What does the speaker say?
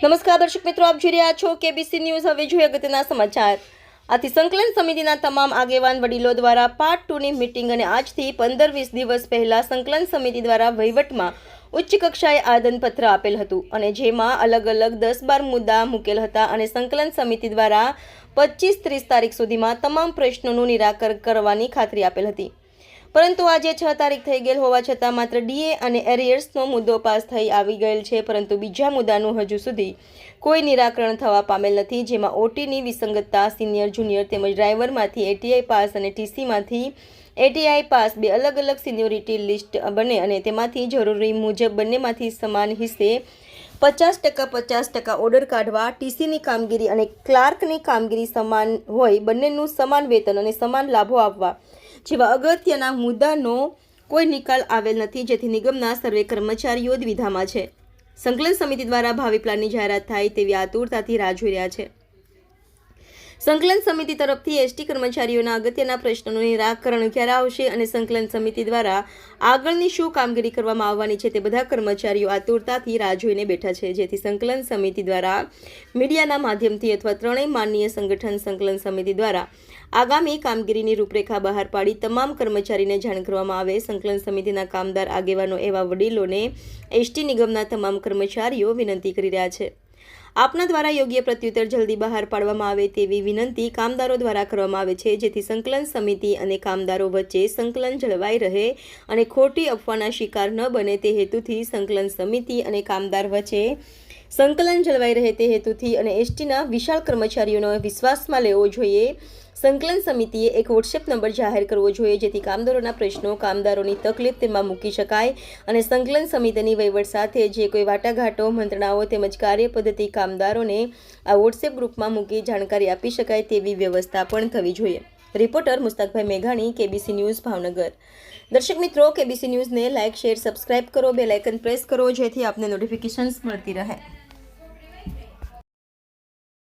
નમસ્કાર, દર્શક મિત્રો, આપ જોઈ રહ્યા છો કેબીસી ન્યૂઝ હવે જોઈએ અગત્યના સમાચાર. આથી સંકલન સમિતિના તમામ આગેવાન વડીલો દ્વારા પાર્ટ ટુની મિટિંગ અને આજથી પંદર વીસ દિવસ પહેલાં સંકલન સમિતિ દ્વારા વહીવટમાં ઉચ્ચ કક્ષાએ આદનપત્ર આપેલ હતું અને જેમાં અલગ અલગ દસ બાર મુદ્દા મૂકેલ હતા અને સંકલન સમિતિ દ્વારા પચીસ ત્રીસ તારીખ સુધીમાં તમામ પ્રશ્નોનું નિરાકરણ કરવાની ખાતરી આપેલ હતી. પરંતુ આજે છ તારીખ થઈ ગયેલ હોવા છતાં માત્ર ડીએ અને એરિયર્સનો મુદ્દો પાસ થઈ આવી ગયેલ છે, પરંતુ બીજા મુદ્દાનું હજુ સુધી કોઈ નિરાકરણ થવા પામેલ નથી, જેમાં ઓટીની વિસંગતતા સિનિયર, જુનિયર તેમજ ડ્રાઈવરમાંથી એટીઆઈ પાસ અને ટીસીમાંથી એટીઆઈ પાસ બે અલગ અલગ સિનિયોરિટી લિસ્ટ બને અને તેમાંથી જરૂરી મુજબ બંનેમાંથી સમાન હિસ્સે પચાસ ટકા પચાસ ટકા ઓર્ડર કાઢવા, ટીસીની કામગીરી અને ક્લાર્કની કામગીરી સમાન હોય, બંનેનું સમાન વેતન અને સમાન લાભો આપવા જેવા અગત્યના મુદ્દાનો કોઈ નિકાલ આવેલ નથી, જેથી નિગમના સર્વે કર્મચારીઓ દ્વિધામાં છે. સંકલન સમિતિ દ્વારા ભાવિ પ્લાનની જાહેરાત થાય તેવી આતુરતાથી રાહ જોઈ રહ્યા છે. સંકલન સમિતિ તરફથી એસટી કર્મચારીઓના અગત્યના પ્રશ્નોનું નિરાકરણ ક્યારે આવશે અને સંકલન સમિતિ દ્વારા આગળની શું કામગીરી કરવામાં આવવાની છે તે બધા કર્મચારીઓ આતુરતાથી રાહ જોઈને બેઠા છે. જેથી સંકલન સમિતિ દ્વારા મીડિયાના માધ્યમથી અથવા ત્રણેય માનનીય સંગઠન સંકલન સમિતિ દ્વારા આગામી કામગીરીની રૂપરેખા બહાર પાડી તમામ કર્મચારીને જાણ કરવામાં આવે. સંકલન સમિતિના કામદાર આગેવાનો એવા વડીલોને એસટી નિગમના તમામ કર્મચારીઓ વિનંતી કરી રહ્યા છે. આપના દ્વારા યોગ્ય પ્રત્યુત્તર જલ્દી બહાર પાડવામાં આવે તેવી વિનંતી કામદારો દ્વારા કરવામાં આવે છે, જેથી સંકલન સમિતિ અને કામદારો વચ્ચે સંકલન જળવાઈ રહે અને ખોટી અફવાના શિકાર ન બને તે હેતુથી સંકલન સમિતિ અને કામદાર વચ્ચે સંકલન જળવાઈ રહે તે હેતુથી અને એસટીના વિશાળ કર્મચારીઓનો વિશ્વાસમાં લેવો જોઈએ. સંકલન સમિતિએ એક વોટ્સએપ નંબર જાહેર કરવો જોઈએ જેથી કામદારોના પ્રશ્નો કામદારોની તકલીફ તેમાં મૂકી શકાય અને સંકલન સમિતિની વહીવટ સાથે જે કોઈ વાટાઘાટો, મંત્રણાઓ તેમજ કાર્ય પદ્ધતિ કામદારોને આ વોટ્સએપ ગ્રુપમાં મૂકી જાણકારી આપી શકાય તેવી વ્યવસ્થા પણ થવી જોઈએ. રિપોર્ટર મુસ્તકભાઈ મેઘાણી, કેબીસી ન્યૂઝ, ભાવનગર. દર્શક મિત્રો, કેબીસી ન્યૂઝને લાઇક, શેર, સબસ્ક્રાઇબ કરો બે લાઇકન પ્રેસ કરો, જેથી આપને નોટિફિકેશન્સ મળતી રહે.